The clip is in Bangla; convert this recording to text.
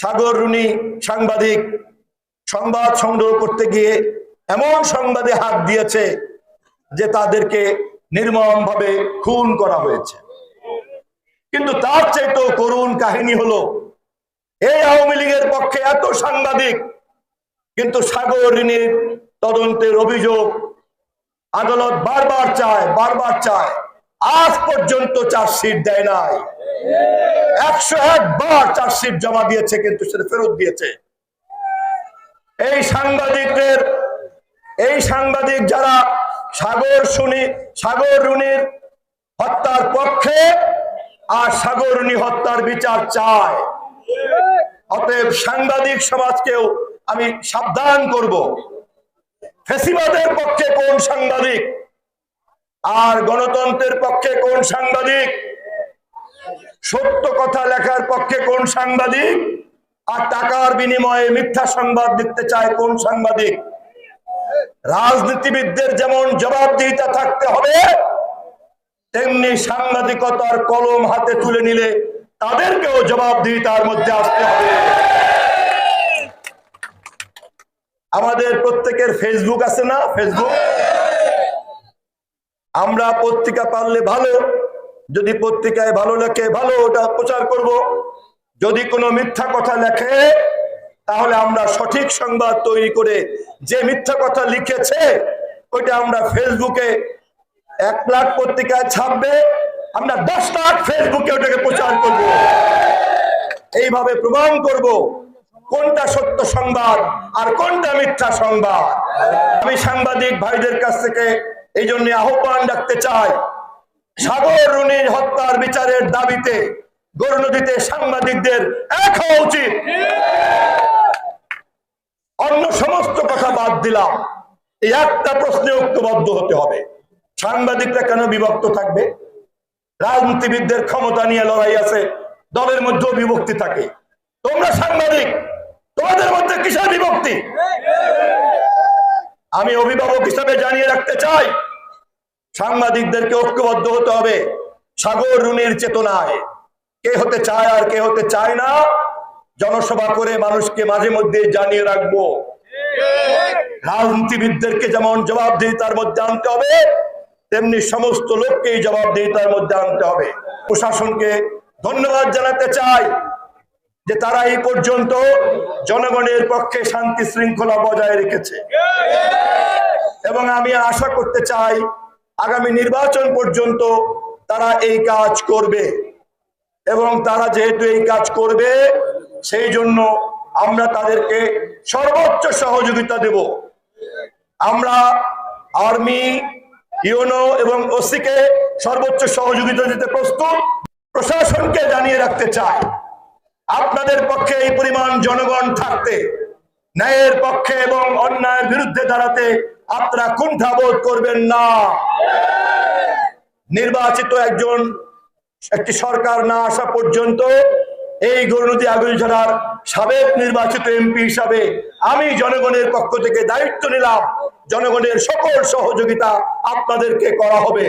সাগর রুনি সাংবাদিক সংবাদ সংগ্রহ করতে গিয়ে এমন সংবাদে হাত দিয়েছে যে তাদেরকে নির্মমভাবে খুন করা হয়েছে। কিন্তু তার চাইতেও করুণ কাহিনী হলো, এই আওয়ামী লীগের পক্ষে এত সাংবাদিক, কিন্তু সাগর ঋণের তদন্তের অভিযোগ আদালত বারবার চায় বারবার চায়। আজ পর্যন্ত চার্জশিট দেয় নাই। একশো একবার চার্জশিট জমা দিয়েছে, কিন্তু সেটা ফেরত দিয়েছে। এই সাংবাদিকদের, এই সাংবাদিক যারা সাগর শুনি, সাগর রুনির হত্যার পক্ষে আর সাগর রুনি হত্যার বিচার চায়। অতএব সাংবাদিক সমাজকেও আমি সাবধান করব। ফেসিবাদের পক্ষে কোন সাংবাদিক আর গণতন্ত্রের পক্ষে কোন সাংবাদিক? সত্য কথা লেখার পক্ষে কোন সাংবাদিক? আর টাকার বিনিময়ে মিথ্যা সংবাদ দিতে চায় কোন সাংবাদিক? রাজনীতিবিদদের যেমন জবাবদিহিতা থাকতে হবে, তেমনি সাংবাদিকতার কলম হাতে তুলে নিলে তাদেরকেও জবাবদিহিতার মধ্যে আসতে হবে। আমাদের প্রত্যেকের ফেসবুক আছে না? ফেসবুক? আমরা পত্রিকা পারলে ভালো, যদি পত্রিকায় ভালো লেখে, ভালো ওটা প্রচার করব। যদি কোনো মিথ্যা কথা লেখে, তাহলে আমরা সঠিক সংবাদ তৈরি করে যে মিথ্যা কথা লিখেছে, ওইটা আমরা ফেসবুকে এক লাখ পত্রিকায় ছাপবে, আমরা দশ লাখ ফেসবুকে ওটাকে প্রচার করব। এইভাবে প্রমাণ করব কোনটা সত্য সংবাদ আর কোনটা মিথ্যা সংবাদ। আমি সাংবাদিক ভাইদের কাছ থেকে এই জন্য আহ্বান রাখতে চাই। সাগর রুনির হত্যার বিচারের দাবিতে গরু নদীতে সাংবাদিকদের এক হওয়া উচিত। অন্য সমস্ত কথা বাদ দিলাম। এই একটা প্রশ্নে ঐক্যবদ্ধ হতে হবে। সাংবাদিকরা কেন বিভক্ত থাকবে? রাজনীতিবিদদের ক্ষমতা নিয়ে লড়াই আছে, দলের মধ্যেও বিভক্তি থাকে। তোমরা সাংবাদিক, তোমাদের মধ্যে কিসের বিভক্তি? আমি অভিভাবক হিসাবে জানিয়ে রাখতে চাই সাংবাদিকদেরকে ঐক্যবদ্ধ হতে হবে। সাগর রুনির চেতনায়। কে হতে চায় আর কে হতে চায় না, জনসভা করে মানুষকে মাঝে মধ্যে জানিয়ে রাখব। রাজনীতিবিদদেরকে যেমন জবাবদিহিতার মধ্যে আনতে হবে, তেমনি সমস্ত লোককেই জবাবদিহিতার মধ্যে আনতে হবে। প্রশাসনকে ধন্যবাদ জানাতে চাই যে তারা এই পর্যন্ত জনগণের পক্ষে শান্তি শৃঙ্খলা বজায় রেখেছে। এবং আমি আশা করতে চাই আগামী নির্বাচন পর্যন্ত তারা এই কাজ করবে। এবং তারা যেহেতু এই কাজ করবে, সেই জন্য আমরা তাদেরকে সর্বোচ্চ সহযোগিতা দেব। আমরা আর্মি ইউনো এবং ওসিকে সর্বোচ্চ সহযোগিতা দিতে প্রস্তুত। প্রশাসনকে জানিয়ে রাখতে চাই, আপনাদের পক্ষে এই পরিমাণ জনগণ থাকতে, ন্যায়ের পক্ষে এবং অন্যায়ের বিরুদ্ধে দাঁড়াতে আপনারা কুণ্ঠাবোধ করবেন না। নির্বাচিত একজন, একটি সরকার না আসা পর্যন্ত এই গরুনদী আগুলঝাড়ার সাবেক নির্বাচিত এমপি হিসাবে আমি জনগণের পক্ষ থেকে দায়িত্ব নিলাম। জনগণের সকল সহযোগিতা আপনাদেরকে করা হবে।